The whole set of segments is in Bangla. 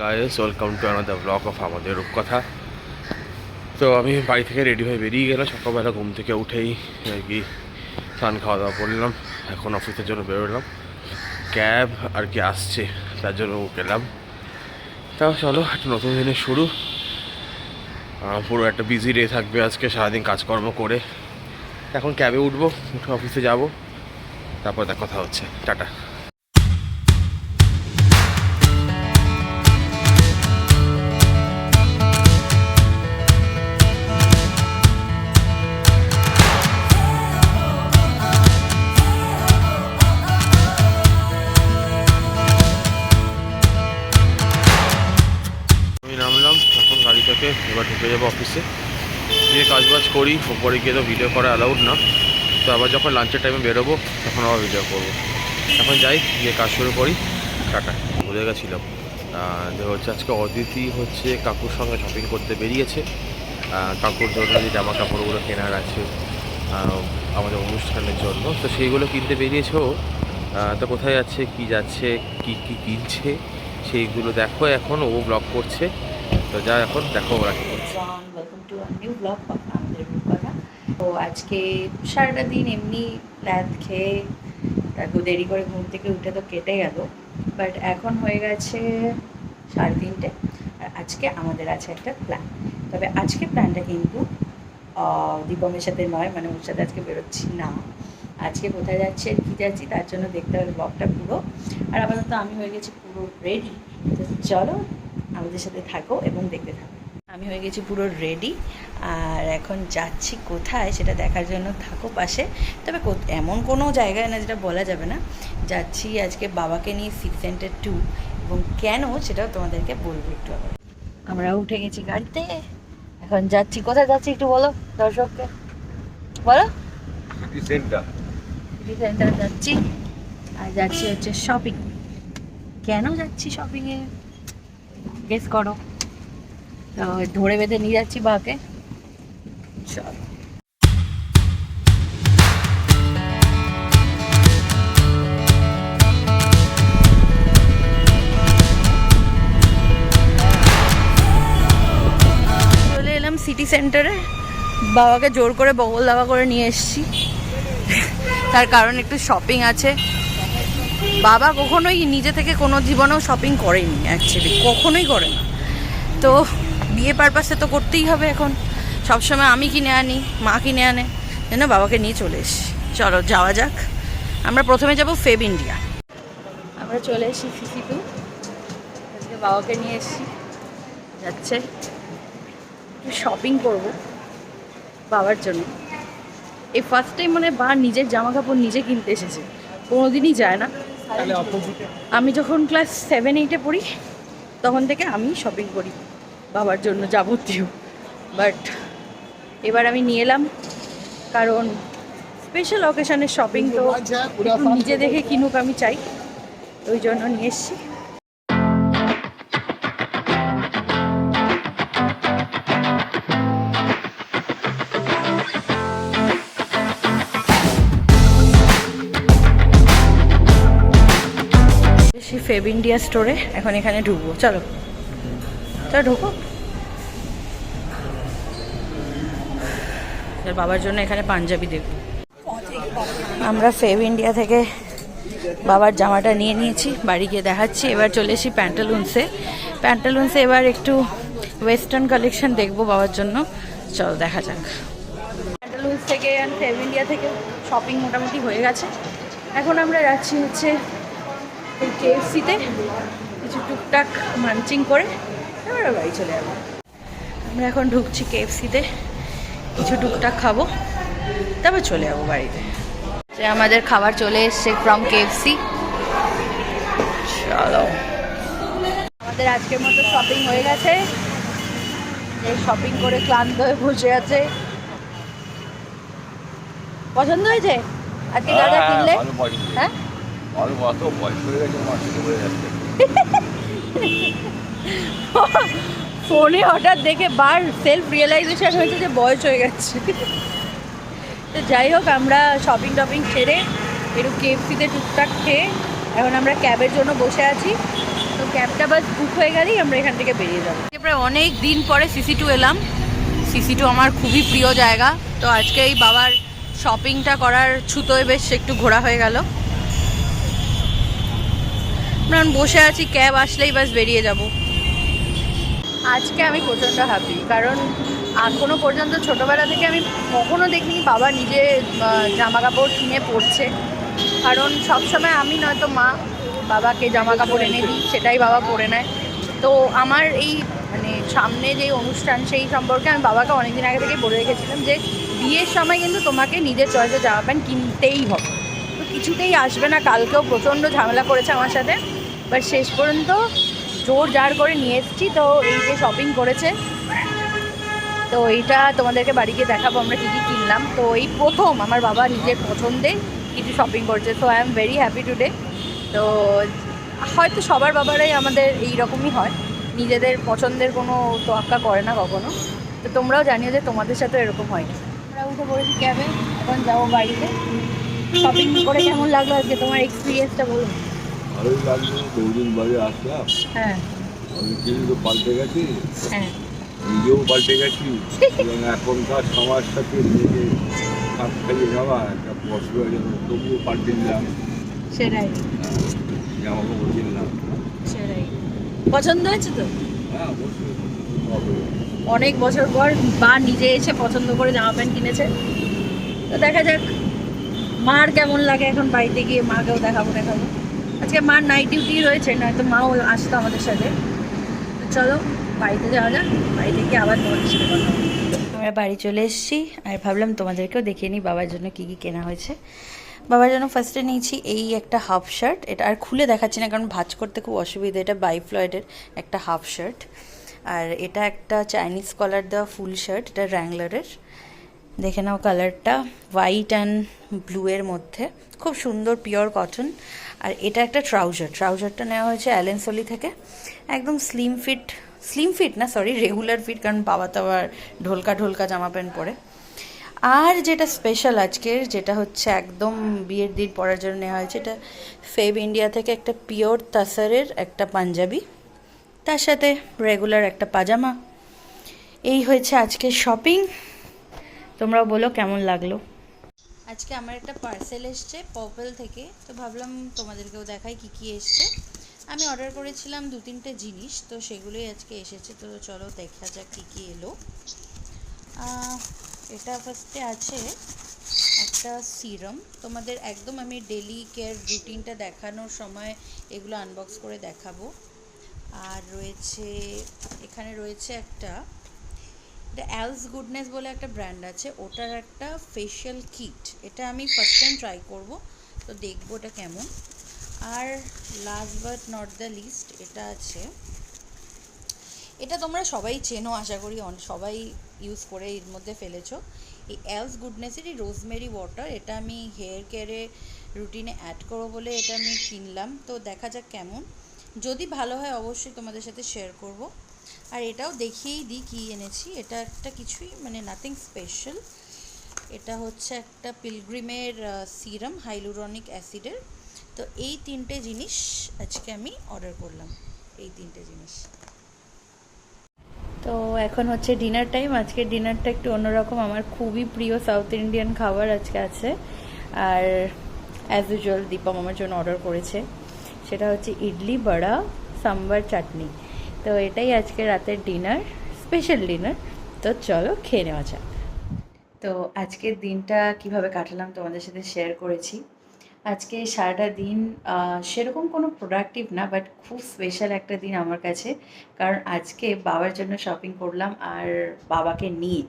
Guys welcome to another blog of আমাদের রূপকথা তো আমি বাড়ি থেকে রেডি হয়ে বেরিয়ে গেলাম। সকালবেলা ঘুম থেকে উঠেই আর কি স্নান খাওয়া দাওয়া করলাম এখন অফিসের জন্য বেরোলাম। ক্যাব আর কি আসছে, তার জন্য গেলাম। তা চলো, একটা নতুন দিনের শুরু। পুরো একটা বিজি ডে থাকবে আজকে, সারাদিন কাজকর্ম করে। এখন ক্যাবে উঠবো, উঠে অফিসে যাব। তারপর দেখ কথা হচ্ছে। টাটা। ঢুকে যাব অফিসে। গিয়ে কাজ বাজ করি ওপরে গিয়ে তো ভিডিও করা অ্যালাউড না। তো আবার যখন লাঞ্চের টাইমে বেরোবো, তখন আবার ভিডিও করব। এখন যাই, গিয়ে কাজ শুরু করি। টাটা, ভুলে গেছিলাম। যে হচ্ছে আজকে অদিতি হচ্ছে কাকুর সঙ্গে শপিং করতে বেরিয়েছে। কাকুর জন্য যে জামা কাপড়গুলো কেনার আছে আমাদের অনুষ্ঠানের জন্য। তো সেইগুলো কিনতে বেরিয়েছে ও। তো কোথায় যাচ্ছে, কি যাচ্ছে, কি কি কিনছে, সেইগুলো দেখো এখন, ও ব্লগ করছে। তো যা এখন দেখো ওরা কি করছে। ওয়েলকাম টু নিউ ব্লগ আমাদের রূপকথা তো আজকে সারাটা দিন এমনি রাত খেয়ে তারপর দেরি করে ঘুম থেকে উঠে তো কেটে গেল। বাট এখন হয়ে গেছে সাড়ে তিনটে। আর আজকে আমাদের আছে একটা প্ল্যান তবে আজকে প্ল্যানটা কিন্তু দীপমের সাথে নয় মানে ওর সাথে আজকে বেরোচ্ছি না। আজকে কোথায় যাচ্ছি আর কী যাচ্ছি, তার জন্য দেখতে হবে ব্লগটা পুরো। আর আপাতত আমি হয়ে গেছি পুরো রেডি তো চলো আমাদের সাথে থাকো এবং দেখতে থাকো। আমি হয়ে গেছি পুরো রেডি আর এখন যাচ্ছি কোথায় সেটা দেখার জন্য থাকো পাশে। তবে কোথ- এমন কোনো জায়গায় না যেটা বলা যাবে না। যাচ্ছি আজকে বাবাকে নিয়ে সিক্স সেন্টার টু এবং কেন সেটাও তোমাদেরকে বলব একটু আবার আমরা উঠে গেছি গাড়িতে। এখন যাচ্ছি। কোথায় যাচ্ছি একটু বলো দর্শককে। বলো। সিটি সেন্টার সিটি সেন্টার যাচ্ছি। আর যাচ্ছি হচ্ছে শপিং কেন যাচ্ছি শপিংয়ে গেস করো। তো ধরে বেঁধে নিয়ে যাচ্ছি বাকে চল। চলে এলাম সিটি সেন্টারে বাবাকে জোর করে বগল দাবা করে নিয়ে এসেছি। তার কারণ একটু শপিং আছে। বাবা কখনোই নিজে থেকে কোনো জীবনেও শপিং করেনি অ্যাকচুয়ালি কখনোই করে না। তো বিয়ে পারপাসে তো করতেই হবে এখন। সবসময় আমি কিনে আনি, মা কিনে আনে, যেন বাবাকে নিয়ে চলে এসছি চলো, যাওয়া যাক। আমরা প্রথমে যাব ফেব ইন্ডিয়া আমরা চলে সিসি টু আজকে বাবাকে নিয়ে এসেছি। যাচ্ছে। একটু শপিং করব বাবার জন্য। এই ফার্স্ট টাইম মানে বা নিজের জামা কাপড় নিজে কিনতে এসেছে। কোনোদিনই যায় না। আমি যখন ক্লাস সেভেন এইটে পড়ি তখন থেকে আমি শপিং করি বাবার জন্য যাবতীয়। বাট এবার আমি নিয়ে এলাম কারণ স্পেশাল অকেশনের শপিং তো একটু নিজে দেখে কিনুক আমি চাই। ওই জন্য নিয়ে এসেছি। ফেব ইন্ডিয়া স্টোরে এখন এখানে ঢুকবো। চলো। চলো ঢুকো। বাবার জন্য এখানে পাঞ্জাবি দেখব। আমরা ফেব ইন্ডিয়া থেকে বাবার জামাটা নিয়ে নিয়েছি, বাড়ি গিয়ে দেখাচ্ছি। এবার চলে এসি প্যান্টালুন্সে প্যান্টালুন্সে এবার একটু ওয়েস্টার্ন কালেকশন দেখব বাবার জন্য। চলো দেখা যাক। প্যান্টালুন্স থেকে অ্যান্ড ফেব ইন্ডিয়া থেকে শপিং মোটামুটি হয়ে গেছে। এখন আমরা যাচ্ছি হচ্ছে এই কেএফসিতে কিছু টুকটাক মানচিং করে এবার বাড়ি চলে যাব। আমরা এখন ঢুকছি কেএফসিতে কিছু টুকটাক খাব তারপর চলে যাব বাড়িতে। যে আমাদের খাবার চলে এসছে ফ্রম কেএফসি চলো। আমাদের আজকের মতো শপিং হয়ে গেছে। এই শপিং করে ক্লান্ত হয়ে বসে আছে। পছন্দ হয়েছে? আজকে দাদা কিনলে? হ্যাঁ? ফোনে হঠাৎ দেখে বার সেলফ রিয়েলাইজেশন হয়েছে যে বয়স হয়ে গেছে। তো যাই হোক, আমরা শপিং টপিং সেরে একটু কেএফসিতে টুকটাক খেয়ে এখন আমরা ক্যাবের জন্য বসে আছি। তো ক্যাবটা বাস বুক হয়ে গেলেই আমরা এখান থেকে বেরিয়ে যাব। প্রায় অনেক দিন পরে সিসি টু এলাম। সিসি টু আমার খুবই প্রিয় জায়গা। তো আজকে এই বাবার শপিংটা করার ছুতোয় বেশ একটু ঘোরা হয়ে গেল। এখন বসে আছি, ক্যাব আসলেই বাস বেরিয়ে যাব। আজকে আমি প্রচণ্ড হ্যাপি কারণ এখনও পর্যন্ত ছোটোবেলা থেকে আমি কখনো দেখিনি বাবা নিজে জামা কাপড় কিনে পরছে। কারণ সবসময় আমি নয়তো মা বাবাকে জামা কাপড় এনে দিই, সেটাই বাবা পরে নেয়। তো আমার এই মানে সামনে যে অনুষ্ঠান, সেই সম্পর্কে আমি বাবাকে অনেকদিন আগে থেকে বলে রেখেছিলাম যে, বিয়ের সময় কিন্তু তোমাকে নিজের চয়েসে জামা প্যান্ট কিনতেই হবে। তো কিছুতেই আসবে না, কালকেও প্রচণ্ড ঝামেলা করেছে আমার সাথে। বাট শেষ পর্যন্ত জোর জার করে নিয়ে এসেছি। তো এই যে শপিং করেছে, তো এইটা তোমাদেরকে বাড়ি গিয়ে দেখাবো, আমরা কী কী কিনলাম। তো এই প্রথম আমার বাবা নিজের পছন্দে কিছু শপিং করছে। So I am very happy today তো হয়তো সবার বাবারাই আমাদের এই রকমই হয়। নিজেদের পছন্দের কোনো তোয়াক্কা করে না কখনো। তো তোমরাও জানিও যে তোমাদের সাথে এরকম হয়। আমরা উঠে পড়েছি ক্যাবে এখন যাব বাড়িতে। শপিং করে কেমন লাগল আজকে তোমার এক্সপিরিয়েন্সটা বলুন। ভালোই লাগল বহুদিন বাদে আসলাম। হ্যাঁ। অনেক কিছু তো পাল্টে গেছি। হ্যাঁ। নিজেও পাল্টে গেছি। এবং এখনকার সবার সাথে নিজেকে খাপ খাইয়ে যাওয়া একটা হয়ে যেত তবুও পাল্টে নিলাম সেটাই। জামা কাপড় কিনলাম সেটাই। পছন্দ হয়েছে তো? হ্যাঁ অবশ্যই অনেক বছর পর বা নিজে এসে পছন্দ করে জামা প্যান্ট কিনেছে। তো দেখা যাক মার কেমন লাগে এখন বাড়িতে গিয়ে মাকেও দেখাবো দেখাবো। আজকে মার নাইট ডিউটি রয়েছে, নয়তো মাও আসতো আমাদের সাথে। চলো, বাড়িতে যাওয়া যাক, বাড়িতে গিয়ে আবার তোমাদের সাথে কথা আমরা বাড়ি চলে এসেছি, আর ভাবলাম তোমাদেরকেও দেখিয়ে নিই বাবার জন্য কী কী কেনা হয়েছে। বাবার জন্য ফার্স্টে নিয়েছি এই একটা হাফ শার্ট এটা আর খুলে দেখাচ্ছি না, কারণ ভাজ করতে খুব অসুবিধা, এটা বাইফ্লয়েডের একটা হাফ শার্ট আর এটা একটা চাইনিজ কলার দেওয়া ফুল শার্ট এটা র্যাংলারের দেখে নাও কালারটা হোয়াইট অ্যান্ড ব্লু এর মধ্যে। খুব সুন্দর পিওর কটন আর এটা একটা ট্রাউজার ট্রাউজারটা নেওয়া হয়েছে অ্যালেনসলি থেকে। একদম স্লিম ফিট স্লিম ফিট না সরি রেগুলার ফিট কারণ বাবা তো আবার ঢোলকা ঢোলকা জামা প্যান্ট পরে। আর যেটা স্পেশাল আজকের যেটা হচ্ছে একদম বিয়ের দিন পরার জন্য নেওয়া হয়েছে, এটা ফেব ইন্ডিয়া থেকে একটা পিওর তাসারের একটা পাঞ্জাবি। তার সাথে রেগুলার একটা পাজামা। এই হয়েছে আজকের শপিং তোমরাও বলো কেমন লাগল? আজকে আমার একটা পার্সেল এসছে পপেল থেকে, তো ভাবলাম তোমাদেরকেও দেখাই কি কি এসছে। আমি অর্ডার করেছিলাম দু তিনটে জিনিস, তো সেগুলোই আজকে এসেছে, তো চলো দেখা যাক কী কী এলো। এটা ফার্স্টে আছে একটা সিরাম তোমাদের একদম আমি ডেলি কেয়ার রুটিনটা দেখানোর সময় এগুলো আনবক্স করে দেখাবো। আর রয়েছে, এখানে রয়েছে একটা এটা অ্যালস গুডনেস বলে একটা ব্র্যান্ড আছে, ওটার একটা ফেশিয়াল কিট এটা আমি ফার্স্ট টাইম ট্রাই করব, তো দেখব এটা কেমন। আর last but not the list এটা আছে, এটা তোমরা সবাই চেনো, আশা করি সবাই ইউজ করে এর মধ্যে ফেলেছো। এই অ্যালস গুডনেসের এই রোজমেরি ওয়াটার এটা আমি হেয়ার কেয়ারে রুটিনে অ্যাড করব বলে এটা আমি কিনলাম, তো দেখা যাক কেমন। যদি ভালো হয়, অবশ্যই তোমাদের সাথে শেয়ার করব। আর এটাও দেখিয়েই দিই কী এনেছি। এটা একটা কিছুই মানে নাথিং স্পেশাল এটা হচ্ছে একটা পিলগ্রিমের সিরাম হাইলুরনিক অ্যাসিডের তো এই তিনটে জিনিস আজকে আমি অর্ডার করলাম, এই তিনটে জিনিস। তো এখন হচ্ছে ডিনার টাইম আজকে ডিনারটা একটু অন্যরকম। আমার খুবই প্রিয় সাউথ ইন্ডিয়ান খাবার আজকে আছে। আর অ্যাজ ইউজুয়াল দীপম আমার জন্য অর্ডার করেছে। সেটা হচ্ছে ইডলি বড়া, সাম্বার চাটনি। তো এটাই আজকে রাতের ডিনার স্পেশাল ডিনার তো চলো খেয়ে নেওয়া যাক। তো আজকের দিনটা কীভাবে কাটালাম তোমাদের সাথে শেয়ার করেছি। আজকে সারাটা দিন সেরকম কোনো প্রোডাক্টিভ না বাট খুব স্পেশাল একটা দিন আমার কাছে। কারণ আজকে বাবার জন্য শপিং করলাম আর বাবাকে নিয়ে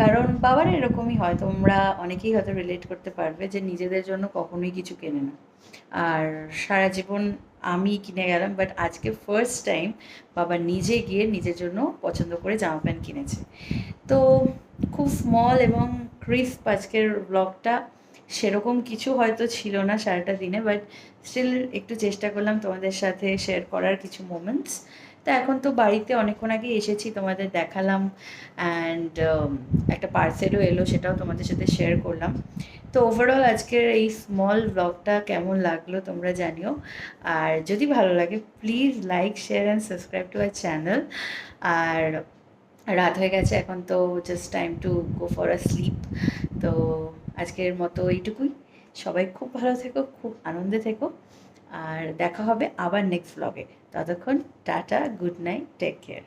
কারণ বাবার এরকমই হয়, তোমরা অনেকেই হয়তো রিলেট করতে পারবে যে নিজেদের জন্য কখনোই কিছু কেনে না। আর সারা জীবন আমি কিনে গেলাম বাট আজকে ফার্স্ট টাইম বাবা নিজে গিয়ে নিজের জন্য পছন্দ করে জামা প্যান্ট কিনেছে। তো খুব স্মল এবং ক্রিস্প আজকের ব্লগটা সেরকম কিছু হয়তো ছিল না সারাটা দিনে বাট স্টিল একটু চেষ্টা করলাম তোমাদের সাথে শেয়ার করার কিছু মোমেন্টস তো এখন তো বাড়িতে অনেকক্ষণ আগে এসেছি, তোমাদের দেখালাম অ্যান্ড একটা পার্সেলও এলো সেটাও তোমাদের সাথে শেয়ার করলাম। তো ওভারঅল আজকের এই স্মল ব্লগটা কেমন লাগল তোমরা জানিও। আর যদি ভালো লাগে please like share and subscribe to our channel আর রাত হয়ে গেছে, এখন তো just time to go for a sleep তো আজকের মতো এইটুকুই। সবাই খুব ভালো থেকো, খুব আনন্দে থেকো। আর দেখা হবে আবার নেক্সট ব্লগে ততক্ষণ tata good night take care.